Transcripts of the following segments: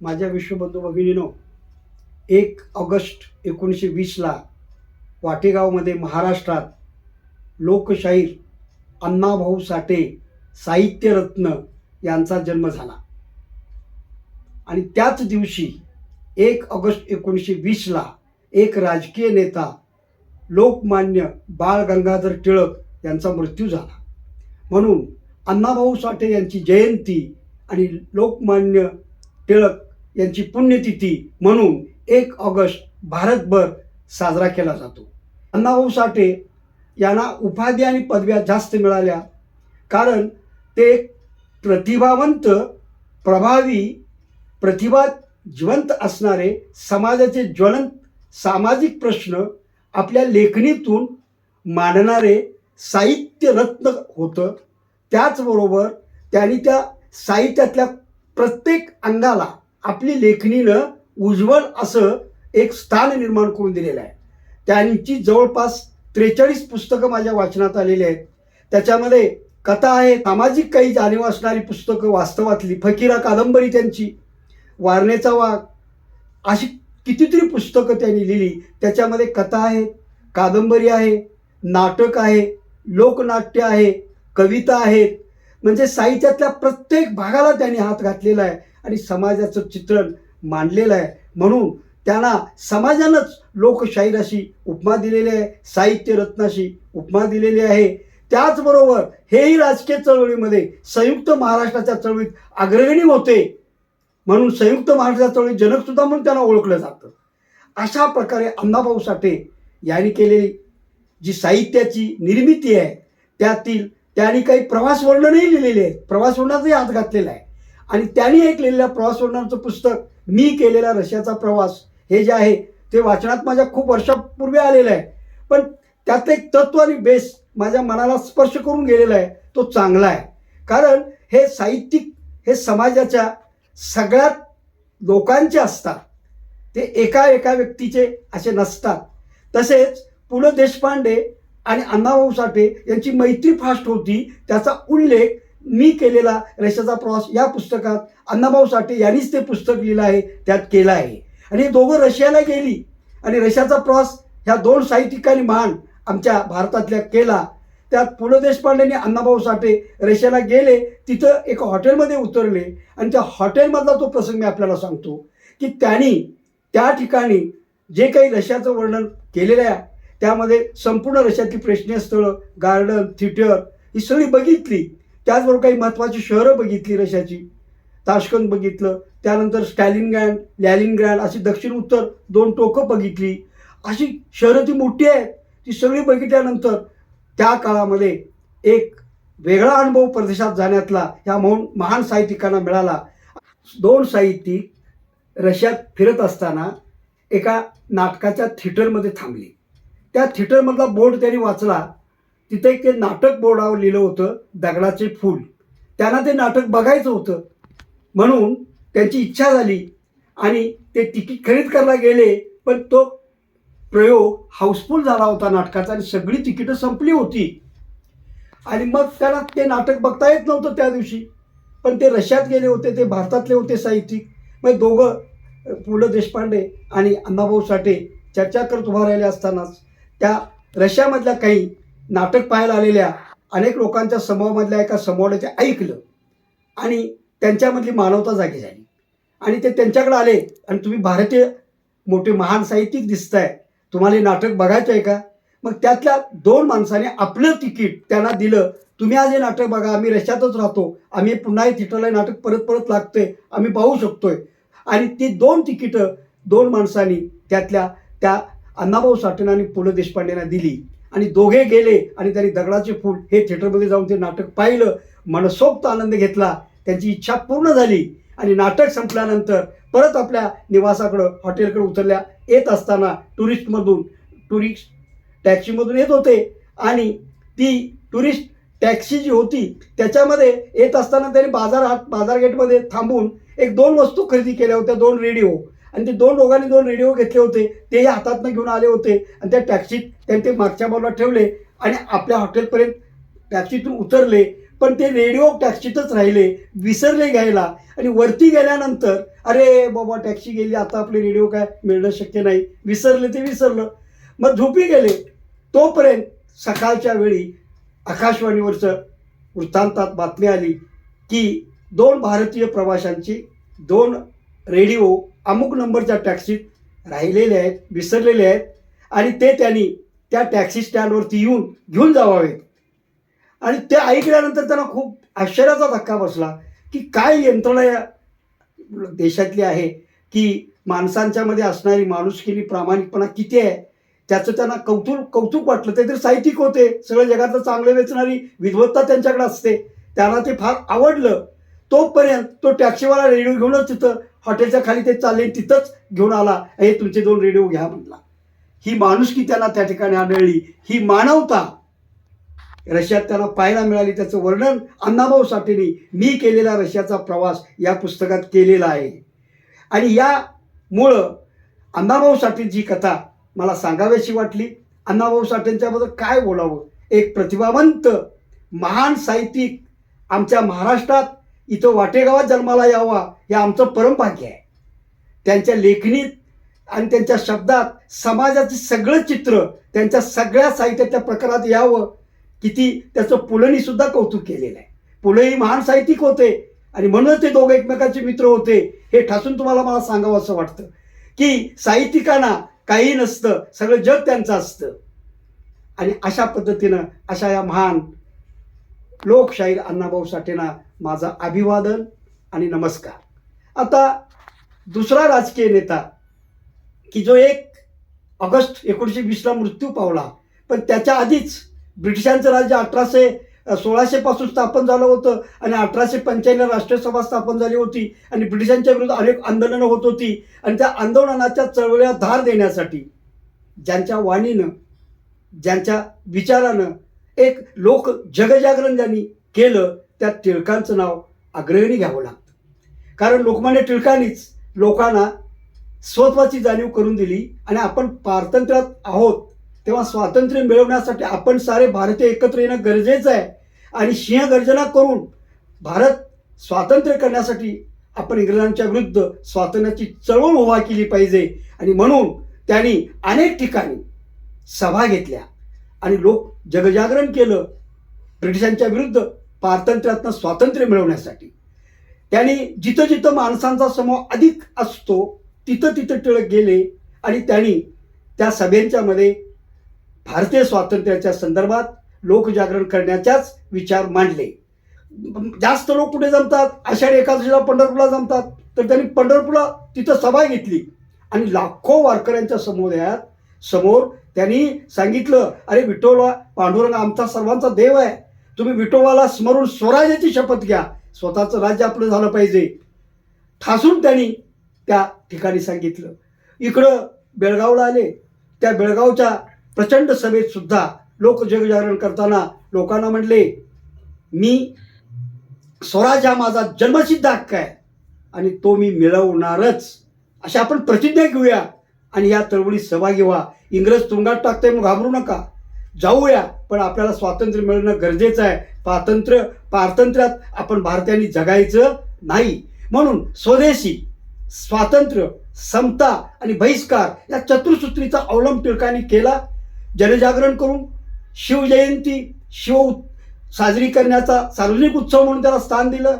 माझ्या विश्वबंधू भगिनीनो एक ऑगस्ट एकोणीसशे वीसला वाटेगावमध्ये महाराष्ट्रात लोकशाहीर अण्णाभाऊ साठे साहित्यरत्न यांचा जन्म झाला. आणि त्याच दिवशी एक ऑगस्ट एकोणीसशे वीसला एक राजकीय नेता लोकमान्य बाळ गंगाधर टिळक यांचा मृत्यू झाला. म्हणून अण्णाभाऊ साठे यांची जयंती आणि लोकमान्य टिळक यांची पुण्यतिथी म्हणून एक ऑगस्ट भारतभर साजरा केला जातो. अण्णाभाऊ साठे यांना उपाधी आणि पदव्या जास्त मिळाल्या. कारण ते एक प्रतिभावंत प्रभावी प्रतिभा जिवंत असणारे समाजाचे ज्वलंत सामाजिक प्रश्न आपल्या लेखणीतून मांडणारे साहित्यरत्न होतं. त्याचबरोबर त्यांनी त्या साहित्यातल्या प्रत्येक अंगाला आपली लेखणीनं उज्ज्वल असं एक स्थान निर्माण करून दिलेलं आहे. त्यांची जवळपास त्रेचाळीस पुस्तकं माझ्या वाचनात आलेली आहेत. त्याच्यामध्ये कथा आहे सामाजिक काही जाणीव असणारी पुस्तकं वास्तवातली फकीरा कादंबरी त्यांची वारणेचा वाघ अशी कितीतरी पुस्तकं त्यांनी लिहिली. त्याच्यामध्ये कथा आहे कादंबरी आहे नाटक आहे लोकनाट्य आहे कविता आहेत. म्हणजे साहित्यातल्या प्रत्येक भागाला त्यांनी हात घातलेला आहे. आणि समाजाचं चित्रण मांडलेलं आहे. म्हणून त्यांना समाजानंच लोकशाहीराशी उपमा दिलेली आहे साहित्य रत्नाशी उपमा दिलेली आहे. त्याचबरोबर हेही राजकीय चळवळीमध्ये संयुक्त महाराष्ट्राच्या चळवळीत अग्रगणी होते. म्हणून संयुक्त महाराष्ट्राच्या चळवळीत जनकसुद्धा म्हणून त्यांना ओळखलं जातं. अशा प्रकारे अण्णाभाऊ साठे यांनी केलेली जी साहित्याची निर्मिती आहे त्यातील त्यांनी काही प्रवास वर्णनही लिहिलेले आहेत. प्रवास वर्णाचाही हात घातलेला आहे. आणि त्यांनी एक लिहिलेलं प्रवास वर्णनाचं पुस्तक मी केलेला रशियाचा प्रवास हे जे आहे ते वाचनात माझ्या खूप वर्षापूर्वी आलेलं आहे. पण त्यातलं एक तत्व आणि बेस माझ्या मनाला स्पर्श करून गेलेला आहे तो चांगला आहे. कारण हे साहित्यिक हे समाजाच्या सगळ्यात लोकांचे असतात. ते एका एका व्यक्तीचे असे नसतात. तसेच पु ल देशपांडे आणि अण्णाभाऊ साठे यांची मैत्री फास्ट होती त्याचा उल्लेख मी केलेला रशियाचा प्रवास या पुस्तकात अण्णाभाऊ साठे यांनीच ते पुस्तक लिहिलं आहे त्यात केलं आहे. आणि दोघं रशियाला गेली. आणि रशियाचा प्रवास ह्या दोन साहित्यिकांनी महान आमच्या भारतातल्या केला. त्यात पु ल देशपांडेने अण्णाभाऊ साठे रशियाला गेले. तिथं एका हॉटेलमध्ये उतरले. आणि त्या हॉटेलमधला तो प्रसंग मी आपल्याला सांगतो की त्यांनी त्या ठिकाणी जे काही रशियाचं वर्णन केलेलं आहे त्यामध्ये संपूर्ण रशियातली प्रेक्षणीय स्थळं गार्डन थिएटर ही सगळी बघितली. त्याचबरोबर काही महत्त्वाची शहरं बघितली रशियाची. ताशकंद बघितलं त्यानंतर स्टॅलिनग्रँड लॅलिनग्रँड अशी दक्षिण उत्तर दोन टोकं बघितली. अशी शहरं ती मोठी आहेत ती सगळी बघितल्यानंतर त्या काळामध्ये एक वेगळा अनुभव परदेशात जाण्यातला ह्या म्हणून महान साहित्यिकांना मिळाला. दोन साहित्यिक रशियात फिरत असताना एका नाटकाच्या थिएटरमध्ये थांबले. त्या थिएटरमधला बोर्ड त्यांनी वाचला. तिथे एक ते नाटक बोर्डावर लिहिलं होतं दगडाचे फूल. त्यांना ते नाटक बघायचं होतं. म्हणून त्यांची इच्छा झाली आणि ते तिकीट खरेदी करायला गेले पण तो प्रयोग हाऊसफुल झाला होता नाटकाचा आणि सगळी तिकीटं संपली होती. आणि मग त्याला ते नाटक बघता येत नव्हतं त्या दिवशी. पण ते रशियात गेले होते ते भारतातले होते साहित्यिक. मग दोघं पु ल देशपांडे आणि अण्णाभाऊ साठे चर्चा करत उभा राहिले असतानाच त्या रशियामधल्या काही नाटक पाहायला आलेल्या अनेक लोकांच्या समूहामधल्या एका समूहाने ऐकलं आणि त्यांच्यामधली मानवता जागी झाली. आणि ते त्यांच्याकडे आले आणि तुम्ही भारतीय मोठे महान साहित्यिक दिसताय. तुम्हाला हे नाटक बघायचं आहे का? मग त्यातल्या दोन माणसाने आपलं तिकीट त्यांना दिलं. तुम्ही आज हे नाटक बघा आम्ही रशातच राहतो. आम्ही पुन्हा हे थिएटरला नाटक परत परत लागतंय. आम्ही पाहू शकतोय. आणि ती दोन तिकीटं दोन माणसांनी त्यातल्या त्या अण्णाभाऊ साठेंना आणि पु ल देशपांडेंना दिली. आणि दोघे गेले आणि त्यांनी दगडाचे फूल हे थिएटरमध्ये जाऊन ते नाटक पाहिलं. मनसोक्त आनंद घेतला. त्यांची इच्छा पूर्ण झाली. आणि नाटक संपल्यानंतर परत आपल्या निवासाकडं हॉटेलकडे उतरल्या येत असताना टुरिस्टमधून टुरिस्ट टॅक्सीमधून येत होते. आणि ती टुरिस्ट टॅक्सी जी होती त्याच्यामध्ये येत असताना त्यांनी बाजारात बाजार गेटमध्ये थांबून एक दोन वस्तू खरेदी केल्या होत्या दोन रेडिओ. आणि ते दोन दोघांनी दोन रेडिओ घेतले होते. तेही हातातनं घेऊन आले होते. आणि त्या टॅक्सीत त्यांनी ते मागच्या बाजूला ठेवले आणि आपल्या हॉटेलपर्यंत टॅक्सीतून उतरले. पण ते रेडिओ टॅक्सीतच राहिले. विसरले घ्यायला. आणि वरती गेल्यानंतर अरे बाबा टॅक्सी गेली आता आपले रेडिओ काय मिळणं शक्य नाही. विसरले ते विसरलं. मग झोपी गेले. तोपर्यंत सकाळच्या वेळी आकाशवाणीवरचं वृत्तांतात बातमी आली की दोन भारतीय प्रवाशांची दोन रेडिओ अमुक नंबरच्या टॅक्सीत राहिलेले आहेत विसरलेले आहेत आणि ते त्यांनी त्या टॅक्सी स्टँडवरती येऊन घेऊन जावावेत. आणि ते ऐकल्यानंतर त्यांना खूप आश्चर्याचा धक्का बसला की काय यंत्रणा या देशातली आहे की माणसांच्यामध्ये असणारी माणुसकीनी प्रामाणिकपणा किती आहे? त्याचं त्यांना कौतुक कौतुक वाटलं. ते तर साहित्यिक होते. सगळं जगातलं चांगलं वेचणारी विद्वत्ता त्यांच्याकडे असते. त्यांना ते फार आवडलं. तोपर्यंत तो टॅक्सीवाला रेडिओ घेऊनच तिथं हॉटेलच्या खाली ते चालले तिथंच घेऊन आला हे तुमचे दोन रेडिओ घ्या म्हटला. ही माणुसकी त्यांना त्या ठिकाणी आढळली. ही मानवता. रशियात त्यांना पाहायला मिळाली त्याचं वर्णन अण्णाभाऊ साठेंनी मी केलेला रशियाचा प्रवास या पुस्तकात केलेला आहे. आणि यामुळं अण्णाभाऊ साठेंची कथा मला सांगावीशी वाटली. अण्णाभाऊ साठेंच्याबद्दल काय बोलावं? एक प्रतिभावंत महान साहित्यिक आमच्या महाराष्ट्रात इथं वाटेगावात जन्माला यावा हे आमचं परमभाग्य आहे. त्यांच्या लेखणीत आणि त्यांच्या शब्दात समाजाचं सगळं चित्र त्यांच्या सगळ्या साहित्याच्या प्रकारात यावं किती त्याचं पुलंनीसुद्धा कौतुक केलेलं आहे. पुलंही महान साहित्यिक होते आणि म्हणूनच ते दोघं एकमेकाचे मित्र होते हे ठासून तुम्हाला मला सांगावं असं वाटतं. की साहित्यिकांना काही नसतं सगळं जग त्यांचं असतं. आणि अशा पद्धतीनं अशा या महान लोकशाहीर अण्णाभाऊ साठेंना माझं अभिवादन आणि नमस्कार. आता दुसरा राजकीय नेता की जो एक ऑगस्ट एकोणीसशे वीसला मृत्यू पावला पण त्याच्या आधीच ब्रिटिशांचं राज्य अठराशे सोळाशेपासून स्थापन झालं होतं आणि अठराशे पंच्याण्णव राष्ट्रीय सभा स्थापन झाली होती आणि ब्रिटिशांच्या विरुद्ध अनेक आंदोलनं होत होती आणि त्या आंदोलनाच्या चळवळीला धार देण्यासाठी ज्यांच्या वाणीनं ज्यांच्या विचारानं एक लोक जगजागरण ज्यांनी केलं त्या टिळकांचं नाव अग्रगणी घ्यावं लागतं. कारण लोकमान्य टिळकांनीच लोकांना स्वत्वाची जाणीव करून दिली आणि आपण पारतंत्र्यात आहोत तेव्हा स्वातंत्र्य मिळवण्यासाठी आपण सारे भारतीय एकत्र येणं गरजेचं आहे. आणि सिंहगर्जना करून भारत स्वातंत्र्य करण्यासाठी आपण इंग्रजांच्या विरुद्ध स्वातंत्र्याची चळवळ उभा केली पाहिजे. आणि म्हणून त्यांनी अनेक ठिकाणी सभा घेतल्या. आणि लोक जगजागरण केलं. ब्रिटिशांच्या विरुद्ध पारतंत्र्यातनं स्वातंत्र्य मिळवण्यासाठी. त्यांनी जिथं जिथं माणसांचा समूह अधिक असतो तिथं तिथं टिळक गेले आणि त्यांनी त्या सभेंच्यामध्ये भारतीय स्वातंत्र्याच्या संदर्भात लोकजागरण करण्याच्याच विचार मांडले. जास्त लोक कुठे जमतात? आषाढी एकादशीला पंढरपूरला जमतात. तर त्यांनी पंढरपूरला तिथं सभा घेतली. आणि लाखो वारकऱ्यांच्या समुदायात समोर त्यांनी सांगितलं अरे विठोबा पांडुरंग आमचा सर्वांचा देव आहे. तुम्ही विठोबाला स्मरून स्वराज्याची शपथ घ्या. स्वतःचं राज्य आपलं झालं पाहिजे. ठासून त्यांनी त्या ठिकाणी सांगितलं. इकडं बेळगावला आले. त्या बेळगावच्या प्रचंड सभेत सुद्धा लोक जगजागरण करताना लोकांना म्हटले मी स्वराज हा माझा जन्मसिद्ध हक्क आहे आणि तो मी मिळवणारच. अशा आपण प्रतिज्ञा घेऊया आणि या चळवळीत सहभागी घेवा इंग्रज तुरुंगात टाकते मग घाबरू नका. जाऊया पण आपल्याला स्वातंत्र्य मिळणं गरजेचं आहे. स्वातंत्र्य पारतंत्र्यात आपण भारतीयांनी जगायचं नाही. म्हणून स्वदेशी स्वातंत्र्य समता आणि बहिष्कार या चतुर्सूत्रीचा अवलंब टिळकांनी केला. जनजागरण करून शिवजयंती शिव साजरी करण्याचा सार्वजनिक उत्सव म्हणून त्याला स्थान दिलं.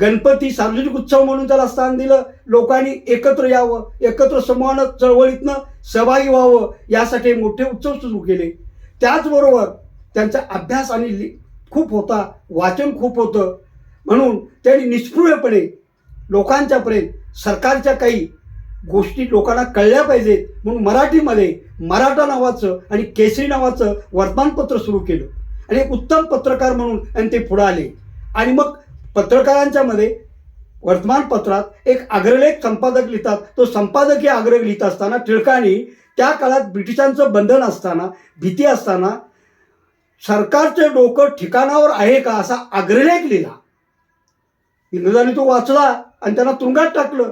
गणपती सार्वजनिक उत्सव म्हणून त्याला स्थान दिलं. लोकांनी एकत्र यावं एकत्र समूहानं चळवळीतनं सहभागी व्हावं यासाठी मोठे उत्सव सुरू केले. त्याचबरोबर त्यांचा अभ्यास आणि खूप होता वाचन खूप होतं. म्हणून त्यांनी निष्क्रियपणे लोकांच्यापर्यंत सरकारच्या काही गोष्टी लोकांना कळल्या पाहिजेत. म्हणून मराठीमध्ये मराठा नावाचं आणि केसरी नावाचं वर्तमानपत्र सुरू केलं. आणि उत्तम पत्रकार म्हणून आणि ते पुढं आले. आणि मग पत्रकारांच्या मध्ये वर्तमानपत्रात एक अग्रलेख संपादक लिहितात. तो संपादकीय अग्रलेख लिहित असताना टिळकांनी त्या काळात ब्रिटिशांचं बंधन असताना भीती असताना सरकारचे डोकं ठिकाणावर आहे का असा अग्रलेख लिहिला इंग्रजांनी तो वाचला आणि त्यांना तुरुंगात टाकलं.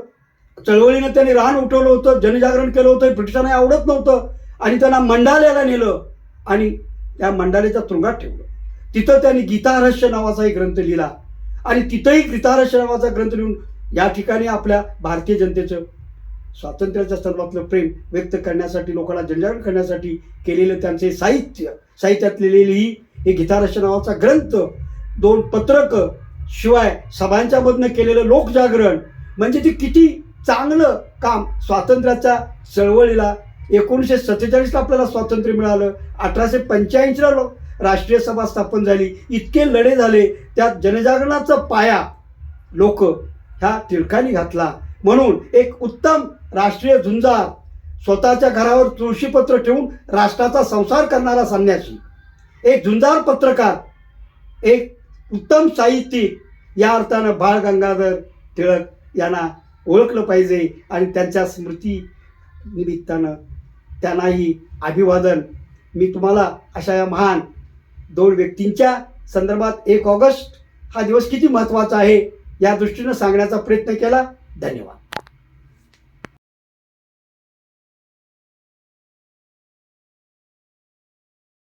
चळवळीनं त्यांनी रान उठवलं होतं जनजागरण केलं होतं ब्रिटिशांना आवडत नव्हतं आणि त्यांना मंडाल्याला नेलं आणि त्या मंडालेचा तुरुंगात ठेवलं. तिथं त्यांनी गीतारहस्य नावाचा एक ग्रंथ लिहिला आणि तिथंही गीतारहस्य नावाचा ग्रंथ लिहून या ठिकाणी आपल्या भारतीय जनतेचं स्वातंत्र्याच्या संदर्भातलं प्रेम व्यक्त करण्यासाठी लोकांना जनजागरण करण्यासाठी केलेलं त्यांचे साहित्य साहित्यात लिहिलेली ही हे गीतारहस्य नावाचा ग्रंथ दोन पत्रक शिवाय सभांच्या मधनं केलेलं लोकजागरण म्हणजे ते किती चांगलं काम स्वातंत्र्याच्या चळवळीला एकोणीसशे सत्तेचाळीसला आपल्याला स्वातंत्र्य मिळालं अठराशे पंच्याऐंशीला लो राष्ट्रीय सभा स्थापन झाली इतके लढे झाले त्यात जनजागरणाचा पाया लोक ह्या टिळकांनी घातला. म्हणून एक उत्तम राष्ट्रीय झुंजार स्वतःच्या घरावर तुळशीपत्र ठेवून राष्ट्राचा संसार करणारा संन्यासी. एक झुंजार पत्रकार एक उत्तम साहित्यिक या अर्थानं बाळ गंगाधर टिळक यांना ओळखलं पाहिजे आणि त्यांच्या स्मृती निमित्तानं त्यांनाही अभिवादन. मी तुम्हाला अशा या महान दोन व्यक्तींच्या संदर्भात एक ऑगस्ट हा दिवस किती महत्त्वाचा आहे या दृष्टीनं सांगण्याचा प्रयत्न केला. धन्यवाद